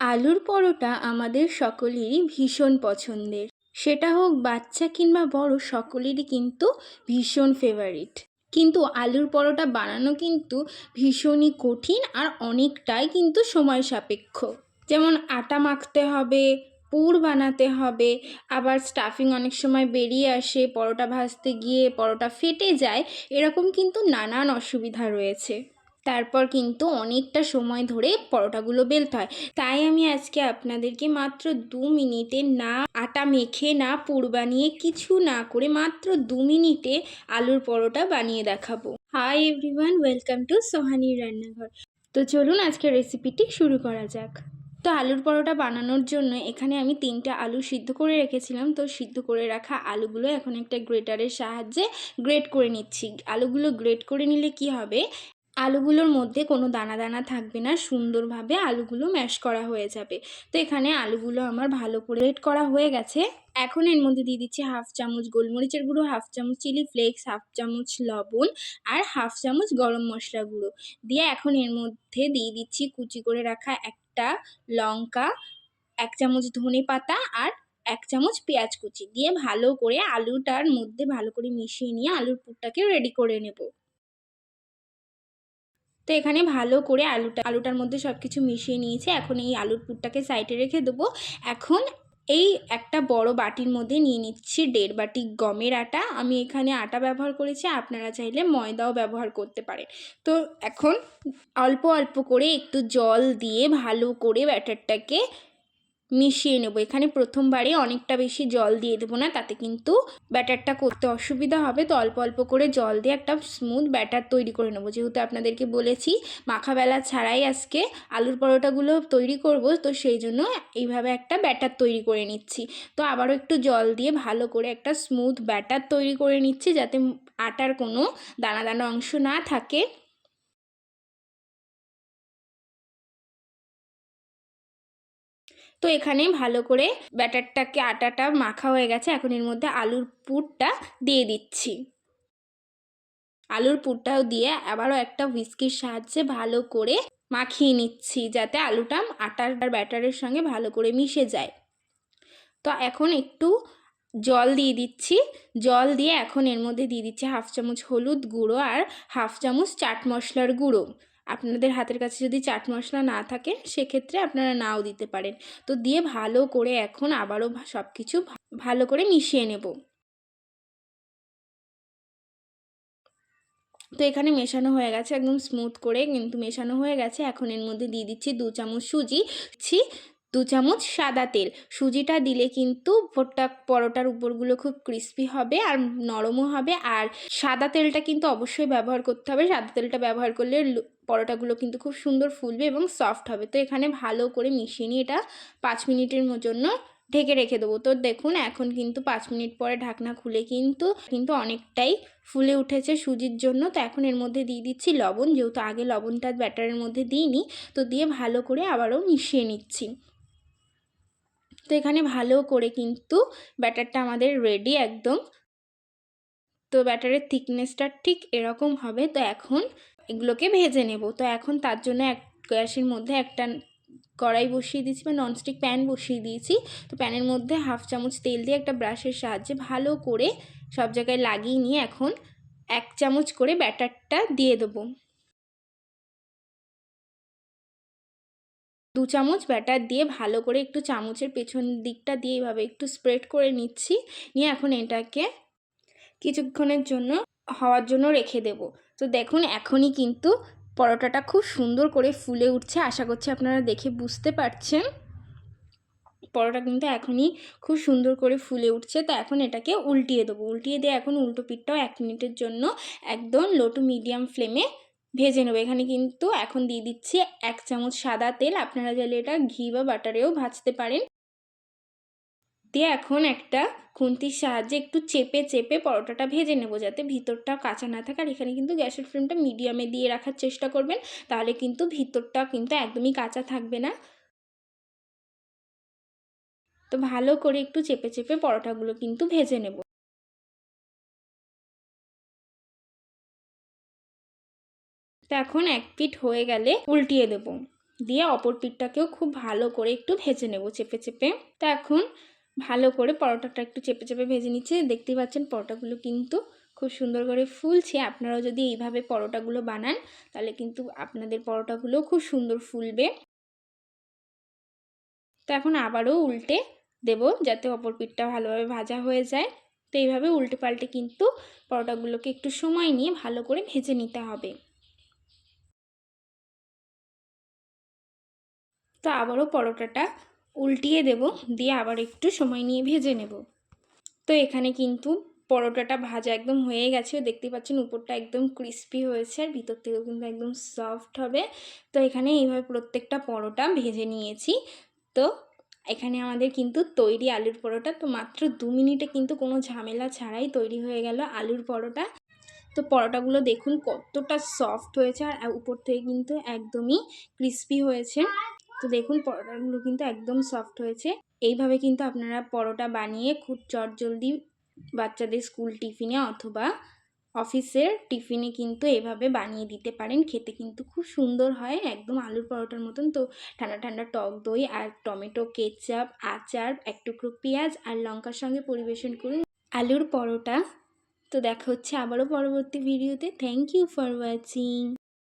আলুর পরোটা আমাদের সকলেরই ভীষণ পছন্দের। সেটা হোক বাচ্চা কিংবা বড়, সকলেরই কিন্তু ভীষণ ফেভারিট কিন্তু আলুর পরোটা বানানো কিন্তু ভীষণই কঠিন আর অনেকটাই কিন্তু সময় সাপেক্ষ। যেমন আটা মাখতে হবে, পুর বানাতে হবে, আবার স্টাফিং অনেক সময় বেরিয়ে আসে, পরোটা ভাজতে গিয়ে পরোটা ফেটে যায়, এরকম কিন্তু নানান অসুবিধা রয়েছে। তারপর কিন্তু অনেকটা সময় ধরে পরোটাগুলো বেলতে হয়। তাই আমি আজকে আপনাদেরকে মাত্র দু মিনিটে না আটা মেখে, না পুর বানিয়ে কিছু না করে মাত্র দু মিনিটে আলুর পরোটা বানিয়ে দেখাবো। হাই এভরিওয়ান ওয়েলকাম টু সোহানির রান্নাঘর। তো চলুন আজকে রেসিপিটি শুরু করা যাক। তো আলুর পরোটা বানানোর জন্য এখানে আমি তিনটে আলু সিদ্ধ করে রেখেছিলাম। তো সিদ্ধ করে রাখা আলুগুলো এখন একটা গ্রেটারের সাহায্যে গ্রেট করে নিচ্ছি। আলুগুলো গ্রেট করে নিলে কি হবে? আলুগুলোর মধ্যে কোনো দানা দানা থাকবে না, সুন্দরভাবে আলুগুলো ম্যাশ করা হয়ে যাবে। তো এখানে আলুগুলো আমার ভালো করে রেড করা হয়ে গেছে। এখন এর মধ্যে দিয়ে দিচ্ছি হাফ চামচ গোলমরিচের গুঁড়ো, হাফ চামচ চিলি ফ্লেক্স হাফ চামচ লবণ আর হাফ চামচ গরম মশলা গুঁড়ো। দিয়ে এখন এর মধ্যে দিয়ে দিচ্ছি কুচি করে রাখা একটা লঙ্কা, এক চামচ ধনে পাতা আর এক চামচ পেঁয়াজ কুচি। দিয়ে ভালো করে আলুটার মধ্যে ভালো করে মিশিয়ে নিয়ে আলুর পুরটাকে রেডি করে নেব। তো এখানে ভালো করে আলুটা, আলুটার মধ্যে সব কিছু মিশিয়ে নিয়েছে। এখন এই আলুর পুরটাকে সাইডে রেখে দেবো। এখন এই একটা বড় বাটির মধ্যে নিয়ে নিচ্ছি দেড় বাটি গমের আটা। আমি এখানে আটা ব্যবহার করেছি, আপনারা চাইলে ময়দাও ব্যবহার করতে পারেন। তো এখন অল্প অল্প করে একটু জল দিয়ে ভালো করে ব্যাটারটাকে মিশিয়ে নেব। এখানে প্রথমবারে অনেকটা বেশি জল দিয়ে দেবো না, তাতে কিন্তু ব্যাটারটা করতে অসুবিধা হবে। তো অল্প অল্প করে জল দিয়ে একটা স্মুথ ব্যাটার তৈরি করে নেব। যেহেতু আপনাদেরকে বলেছি মাখাবেলা ছাড়াই আজকে আলুর পরোটাগুলো তৈরি করব, তো সেই জন্য এইভাবে একটা ব্যাটার তৈরি করে নিচ্ছি। তো আবারও একটু জল দিয়ে ভালো করে একটা স্মুথ ব্যাটার তৈরি করে নিচ্ছি, যাতে আটার কোনো দানা দানা অংশ না থাকে। তো এখানে ভালো করে ব্যাটারটাকে আটাটা মাখা হয়ে গেছে। এখন এর মধ্যে আলুর পুরটা দিয়ে দিচ্ছি। আলুর পুরটাও দিয়ে আবারও একটা হুইস্কির সাহায্যে ভালো করে মাখিয়ে নিচ্ছি, যাতে আলুটা আটার ব্যাটারের সঙ্গে ভালো করে মিশে যায়। তো এখন একটু জল দিয়ে দিচ্ছি। জল দিয়ে এখন এর মধ্যে দিয়ে দিচ্ছি হাফ চামচ হলুদ গুঁড়ো আর হাফ চামচ চাট মশলার গুঁড়ো। আপনাদের হাতের কাছে যদি চাট মশলা না থাকে, সেক্ষেত্রে আপনারা নাও দিতে পারেন। তো দিয়ে ভালো করে এখন আবারও সব কিছু ভালো করে মিশিয়ে নেব। তো এখানে মেশানো হয়ে গেছে, একদম স্মুথ করে কিন্তু মেশানো হয়ে গেছে। এখন এর মধ্যে দিয়ে দিচ্ছি দু চামচ সুজি, ছি দু চামচ সাদা তেল। সুজিটা দিলে কিন্তু ভোটটা পরোটার উপরগুলো খুব ক্রিস্পি হবে আর নরমও হবে। আর সাদা তেলটা কিন্তু অবশ্যই ব্যবহার করতে হবে। সাদা তেলটা ব্যবহার করলে পরোটাগুলো কিন্তু খুব সুন্দর ফুলবে এবং সফট হবে। তো এখানে ভালো করে মিশিয়ে নিয়ে এটা পাঁচ মিনিটের জন্য ঢেকে রেখে দেবো। তো দেখুন, এখন কিন্তু পাঁচ মিনিট পরে ঢাকনা খুলে কিন্তু কিন্তু অনেকটাই ফুলে উঠেছে সুজির জন্য। তো এখন এর মধ্যে দিয়ে দিচ্ছি লবণ। যেহেতু আগে লবণটা ব্যাটারের মধ্যে দিইনি, তো দিয়ে ভালো করে আবারও মিশিয়ে নিচ্ছি। তো এখানে ভালো করে কিন্তু ব্যাটারটা আমাদের রেডি একদম। তো ব্যাটারের থিকনেসটা ঠিক এরকম হবে। তো এখন এগুলোকে ভেজে নেব। তো এখন তার জন্য এক গ্যাসের মধ্যে একটা কড়াই বসিয়ে দিয়েছি বা ননস্টিক প্যান বসিয়ে দিয়েছি। তো প্যানের মধ্যে হাফ চামচ তেল দিয়ে একটা ব্রাশের সাহায্যে ভালো করে সব জায়গায় লাগিয়ে নিয়ে এখন এক চামচ করে ব্যাটারটা দিয়ে দেবো। দু চামচ ব্যাটার দিয়ে ভালো করে একটু চামচের পেছন দিকটা দিয়ে এইভাবে একটু স্প্রেড করে নিচ্ছি। নিয়ে এখন এটাকে কিছুক্ষণের জন্য হওয়ার জন্য রেখে দেব। তো দেখুন, এখনই কিন্তু পরোটাটা খুব সুন্দর করে ফুলে উঠছে। আশা করছি আপনারা দেখে বুঝতে পারছেন। পরোটা কিন্তু এখনই খুব সুন্দর করে ফুলে উঠছে। তো এখন এটাকে উল্টিয়ে দেবো। উল্টিয়ে দিয়ে এখন উল্টো পিঠটাও এক মিনিটের জন্য একদম লো টু মিডিয়াম ফ্লেমে ভেজে নেব। এখানে কিন্তু এখন দিয়ে দিচ্ছি এক চামচ সাদা তেল। আপনারা চাইলে এটা ঘি বা বাটারেও ভাজতে পারেন। দিয়ে এখন একটা খুন্তির সাহায্যে একটু চেপে চেপে পরোটাটা ভেজে নেব যাতে ভিতরটা কাঁচা না থাকে। আর এখানে কিন্তু গ্যাসের ফ্লেমটা মিডিয়ামে দিয়ে রাখার চেষ্টা করবেন। তাহলে কিন্তু ভিতরটা কিন্তু একদমই কাঁচা থাকবে না। তো ভালো করে একটু চেপে চেপে পরোটাগুলো কিন্তু ভেজে নেব। তো এখন এক পিঠ হয়ে গেলে উল্টিয়ে দেবো। দিয়ে অপর পিঠটাকেও খুব ভালো করে একটু ভেজে নেব চেপে চেপে। তো এখন ভালো করে পরোটাটা একটু চেপে চেপে ভেজে নিচ্ছে। দেখতেই পাচ্ছেন পরোটাগুলো কিন্তু খুব সুন্দর করে ফুলছে। আপনারাও যদি এইভাবে পরোটাগুলো বানান, তাহলে কিন্তু আপনাদের পরোটাগুলো খুব সুন্দর ফুলবে। তো এখন আবারও উল্টে দেব যাতে অপর পিঠটা ভালোভাবে ভাজা হয়ে যায়। তো এইভাবে উল্টে পাল্টে কিন্তু পরোটাগুলোকে একটু সময় নিয়ে ভালো করে ভেজে নিতে হবে। তো আবারও পরোটাটা উল্টিয়ে দেব, দিয়ে আবার একটু সময় নিয়ে ভেজে নেব। তো এখানে কিন্তু পরোটাটা ভাজা একদম হয়ে গেছে দেখতে পাচ্ছেন উপরটা একদম ক্রিস্পি হয়েছে আর ভিতর থেকেও কিন্তু একদম সফট হবে। তো এখানে এইভাবে প্রত্যেকটা পরোটা ভেজে নিয়েছি। তো এখানে আমাদের কিন্তু তৈরি আলুর পরোটা, তো মাত্র দু মিনিটে কিন্তু কোনো ঝামেলা ছাড়াই তৈরি হয়ে গেল আলুর পরোটা। তো পরোটাগুলো দেখুন কতটা সফট হয়েছে আর উপর থেকে কিন্তু একদমই ক্রিস্পি হয়েছে। তো দেখুন, পরোটাগুলো কিন্তু একদম সফট হয়েছে। এইভাবে কিন্তু আপনারা পরোটা বানিয়ে খুব চটজলদি বাচ্চাদের স্কুল টিফিনে অথবা অফিসের টিফিনে কিন্তু এভাবে বানিয়ে দিতে পারেন। খেতে কিন্তু খুব সুন্দর হয়, একদম আলুর পরোটার মতন। তো ঠান্ডা ঠান্ডা টক দই আর টমেটো, কেচাপ, আচার, এক টুকরো পেঁয়াজ আর লঙ্কার সঙ্গে পরিবেশন করুন আলুর পরোটা। তো দেখা হচ্ছে আবারও পরবর্তী ভিডিওতে থ্যাংক ইউ ফর ওয়াচিং